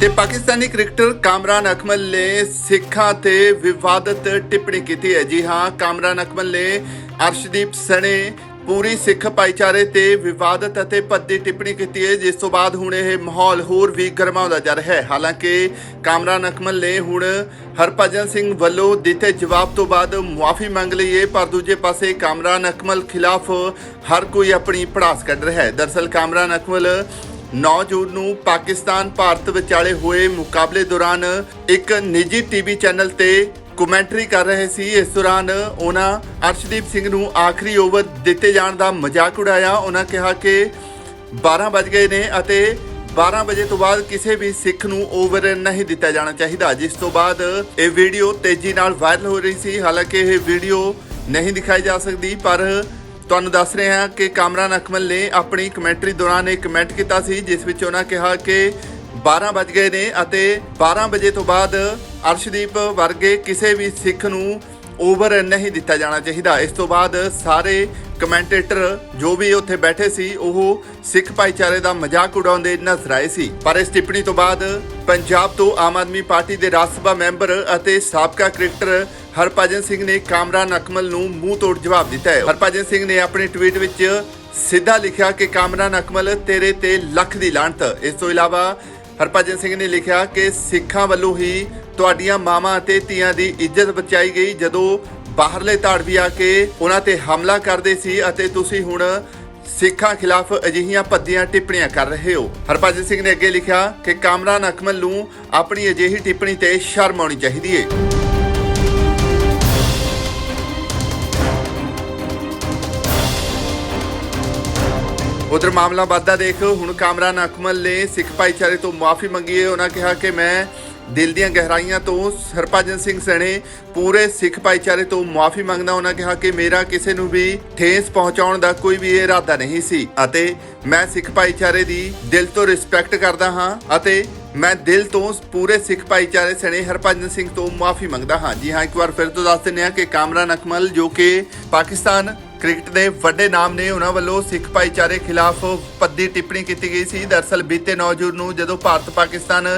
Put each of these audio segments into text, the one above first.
ਤੇ ਪਾਕਿਸਤਾਨੀ ਕ੍ਰਿਕਟਰ ਕਾਮਰਾਨ ਅਕਮਲ ਨੇ ਸਿੱਖਾਂ ਤੇ ਵਿਵਾਦਤ ਟਿੱਪਣੀ ਕੀਤੀ ਹੈ। ਜੀ ਹਾਂ, ਕਾਮਰਾਨ ਅਕਮਲ ਨੇ ਅਰਸ਼ਦੀਪ ਸਣੇ ਪੂਰੀ ਸਿੱਖ ਭਾਈਚਾਰੇ ਤੇ ਵਿਵਾਦਤ ਅਤੇ ਭੱਦੀ ਟਿੱਪਣੀ ਕੀਤੀ ਹੈ। ਜਿਸ ਤੋਂ ਬਾਅਦ ਹੁਣ ਇਹ ਮਾਹੌਲ ਹੋਰ ਵੀ ਗਰਮਾਉਂਦਾ ਜਾ ਰਿਹਾ ਹੈ। ਹਾਲਾਂਕਿ ਕਾਮਰਾਨ ਅਕਮਲ ਨੇ ਹੁਣ ਹਰਭਜਨ ਸਿੰਘ ਵੱਲੋਂ ਦਿੱਤੇ ਜਵਾਬ ਤੋਂ ਬਾਅਦ ਮੁਆਫੀ ਮੰਗ ਲਈ ਹੈ, ਪਰ ਦੂਜੇ ਪਾਸੇ ਕਾਮਰਾਨ ਅਕਮਲ ਖਿਲਾਫ ਹਰ ਕੋਈ ਆਪਣੀ ਪੜਾਸ ਕੱਢ ਰਿਹਾ ਹੈ। ਦਰਸਲ ਕਾਮਰਾਨ ਅਕਮਲ 9 ਜੂਨ ਨੂੰ ਪਾਕਿਸਤਾਨ, ਭਾਰਤ ਵਿਚਾਲੇ ਹੋਏ ਮੁਕਾਬਲੇ ਦੌਰਾਨ ਇੱਕ ਨਿੱਜੀ ਟੀਵੀ ਚੈਨਲ ਤੇ ਕਮੈਂਟਰੀ ਕਰ ਰਹੇ ਸੀ। ਇਸ ਦੌਰਾਨ ਉਹਨਾਂ ਅਰਸ਼ਦੀਪ ਸਿੰਘ ਨੂੰ ਆਖਰੀ ਓਵਰ ਦਿੱਤੇ ਜਾਣ ਦਾ ਮਜ਼ਾਕ ਉਡਾਇਆ। ਉਹਨਾਂ ਕਿਹਾ ਕਿ 12 ਵੱਜ ਗਏ ਨੇ ਅਤੇ 12 ਵਜੇ ਤੋਂ ਬਾਅਦ ਕਿਸੇ ਵੀ ਸਿੱਖ ਨੂੰ ਓਵਰ ਨਹੀਂ ਦਿੱਤਾ ਜਾਣਾ ਚਾਹੀਦਾ। ਜਿਸ ਤੋਂ ਬਾਅਦ ਇਹ ਵੀਡੀਓ ਤੇਜ਼ੀ ਨਾਲ ਵਾਇਰਲ ਹੋ ਰਹੀ ਸੀ। ਹਾਲਾਂਕਿ ਇਹ ਵੀਡੀਓ ਨਹੀਂ ਦਿਖਾਈ ਜਾ ਸਕਦੀ, ਪਰ ਤੁਹਾਨੂੰ ਦੱਸ ਰਹੇ ਹਾਂ ਕਿ ਕਾਮਰਾਨ ਅਕਮਲ ਨੇ ਆਪਣੀ ਕਮੈਂਟਰੀ ਦੌਰਾਨ ਇੱਕ ਕਮੈਂਟ ਕੀਤਾ ਸੀ, ਜਿਸ ਵਿੱਚ ਉਹਨਾਂ ਕਿਹਾ ਕਿ 12 ਵੱਜ ਗਏ ਨੇ ਅਤੇ 12 ਵਜੇ ਤੋਂ ਬਾਅਦ ਅਰਸ਼ਦੀਪ ਵਰਗੇ ਕਿਸੇ ਵੀ ਸਿੱਖ ਨੂੰ ਓਵਰ ਨਹੀਂ ਦਿੱਤਾ ਜਾਣਾ ਚਾਹੀਦਾ। ਇਸ ਤੋਂ ਬਾਅਦ ਸਾਰੇ ਕਮੈਂਟੇਟਰ ਜੋ ਵੀ ਉੱਥੇ ਬੈਠੇ ਸੀ, ਉਹ ਸਿੱਖ ਭਾਈਚਾਰੇ ਦਾ ਮਜ਼ਾਕ ਉਡਾਉਂਦੇ ਨਜ਼ਰ ਆਏ ਸੀ। ਪਰ ਇਸ ਟਿੱਪਣੀ ਤੋਂ ਬਾਅਦ ਪੰਜਾਬ ਤੋਂ ਆਮ ਆਦਮੀ ਪਾਰਟੀ ਦੇ ਰਾਜ ਸਭਾ ਮੈਂਬਰ ਅਤੇ ਸਾਬਕਾ ਕ੍ਰਿਕਟਰ ਹਰਭਜਨ ਸਿੰਘ ਨੇ ਕਾਮਰਾਨ ਅਕਮਲ ਨੂੰ ਮੂੰਹ ਤੋੜ ਜਵਾਬ ਦਿੱਤਾ ਹੈ। ਹਰਭਜਨ ਸਿੰਘ ਨੇ ਆਪਣੇ ਟਵੀਟ ਵਿੱਚ ਸਿੱਧਾ ਲਿਖਿਆ ਕਿ ਕਾਮਰਾਨ ਅਕਮਲ ਤੇਰੇ ਤੇ ਲੱਖ ਦੀ ਲਾਹਨਤ। ਇਸ ਤੋਂ ਇਲਾਵਾ ਹਰਭਜਨ ਸਿੰਘ ਨੇ ਲਿਖਿਆ ਕਿ ਸਿੱਖਾਂ ਵੱਲੋਂ ਹੀ ਤੁਹਾਡੀਆਂ ਮਾਵਾਂ ਅਤੇ ਧੀਆਂ ਦੀ ਇੱਜ਼ਤ ਬਚਾਈ ਗਈ ਜਦੋਂ ਬਾਹਰਲੇ ਧਾੜਵੀ ਆ ਕੇ ਉਹਨਾਂ ਤੇ ਹਮਲਾ ਕਰਦੇ ਸੀ ਅਤੇ ਤੁਸੀਂ ਹੁਣ ਸਿੱਖਾਂ ਖਿਲਾਫ ਅਜਿਹੀਆਂ ਭੱਦੀਆਂ ਟਿੱਪਣੀਆਂ ਕਰ ਰਹੇ ਹੋ। ਹਰਭਜਨ ਸਿੰਘ ਨੇ ਅੱਗੇ ਲਿਖਿਆ ਕਿ ਕਾਮਰਾਨ ਅਕਮਲ ਨੂੰ ਆਪਣੀ ਅਜਿਹੀ ਟਿੱਪਣੀ ਤੇ ਸ਼ਰਮ ਆਉਣੀ ਚਾਹੀਦੀ ਏ। ਉਧਰ ਮਾਮਲਾ ਵੱਧਦਾ ਦੇਖ, ਹੁਣ ਕਾਮਰਾਨ ਅਕਮਲ ਨੇ ਸਿੱਖ ਭਾਈਚਾਰੇ ਤੋਂ ਮਾਫੀ ਮੰਗੀ ਹੈ। ਉਹਨਾਂ ਕਿਹਾ ਕਿ ਮੈਂ ਦਿਲ ਦੀਆਂ ਗਹਿਰਾਈਆਂ ਤੋਂ ਹਰਭਜਨ ਸਿੰਘ ਸਣੇ ਪੂਰੇ ਸਿੱਖ ਭਾਈਚਾਰੇ ਤੋਂ ਮਾਫੀ ਮੰਗਦਾ। ਉਹਨਾਂ ਕਿਹਾ ਕਿ ਮੇਰਾ ਕਿਸੇ ਨੂੰ ਵੀ ਠੇਸ ਪਹੁੰਚਾਉਣ ਦਾ ਕੋਈ ਵੀ ਇਰਾਦਾ ਨਹੀਂ ਸੀ ਅਤੇ ਮੈਂ ਸਿੱਖ ਭਾਈਚਾਰੇ ਦੀ ਦਿਲ ਤੋਂ ਰਿਸਪੈਕਟ ਕਰਦਾ ਹਾਂ ਅਤੇ ਮੈਂ ਦਿਲ ਤੋਂ ਪੂਰੇ ਸਿੱਖ ਭਾਈਚਾਰੇ ਸਣੇ ਹਰਭਜਨ ਸਿੰਘ ਤੋਂ ਮਾਫੀ ਮੰਗਦਾ ਹਾਂ। ਜੀ ਹਾਂ, ਇੱਕ ਵਾਰ ਫਿਰ ਤੋਂ ਦੱਸ ਦਿੰਦੇ ਹਾਂ ਕਿ ਕਾਮਰਾਨ ਅਕਮਲ ਜੋ ਕਿ ਪਾਕਿਸਤਾਨ ਕ੍ਰਿਕਟ ਦੇ ਵੱਡੇ ਨਾਮ ਨੇ ਉਹਨਾਂ ਵੱਲੋਂ ਸਿੱਖ ਭਾਈਚਾਰੇ ਖਿਲਾਫ ਪੱਦੀ ਟਿੱਪਣੀ ਕੀਤੀ ਗਈ ਸੀ। ਦਰਸਲ ਬੀਤੇ 9 ਜੂਨ ਨੂੰ ਜਦੋਂ ਭਾਰਤ ਪਾਕਿਸਤਾਨ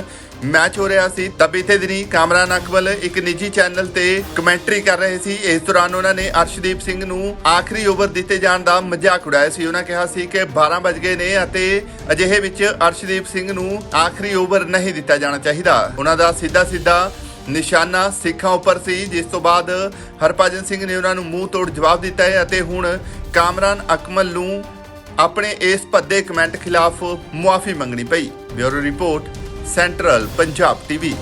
ਮੈਚ ਹੋ ਰਿਹਾ ਸੀ ਤਾਂ ਬੀਤੇ ਦਿਨੀ ਕਾਮਰਾਨ ਅਕਬਲ ਇੱਕ ਨਿੱਜੀ ਚੈਨਲ ਤੇ ਕਮੈਂਟਰੀ ਕਰ ਰਹੇ ਸੀ। ਇਸ ਦੌਰਾਨ ਉਹਨਾਂ ਨੇ ਅਰਸ਼ਦੀਪ ਸਿੰਘ ਨੂੰ ਆਖਰੀ ਓਵਰ ਦਿੱਤੇ ਜਾਣ ਦਾ ਮਜ਼ਾਕ ਉਡਾਇਆ ਸੀ। ਉਹਨਾਂ ਕਿਹਾ ਸੀ ਕਿ 12 ਵੱਜ ਗਏ ਨੇ ਅਤੇ ਅਜਿਹੇ ਵਿੱਚ ਅਰਸ਼ਦੀਪ ਸਿੰਘ ਨੂੰ ਆਖਰੀ ਓਵਰ ਨਹੀਂ ਦਿੱਤਾ ਜਾਣਾ ਚਾਹੀਦਾ। ਉਹਨਾਂ ਦਾ ਸਿੱਧਾ ਸਿੱਧਾ ਨਿਸ਼ਾਨਾ ਸਿੱਖਾਂ ਉੱਪਰ ਸੀ, ਜਿਸ ਤੋਂ ਬਾਅਦ ਹਰਭਜਨ ਸਿੰਘ ਨੇ ਉਹਨਾਂ ਨੂੰ ਮੂੰਹ ਤੋੜ ਜਵਾਬ ਦਿੱਤਾ ਹੈ ਅਤੇ ਹੁਣ ਕਾਮਰਾਨ ਅਕਮਲ ਨੂੰ ਆਪਣੇ ਇਸ ਭੱਦੇ ਕਮੈਂਟ ਖਿਲਾਫ ਮੁਆਫੀ ਮੰਗਣੀ ਪਈ। Bureau report, central Punjab TV.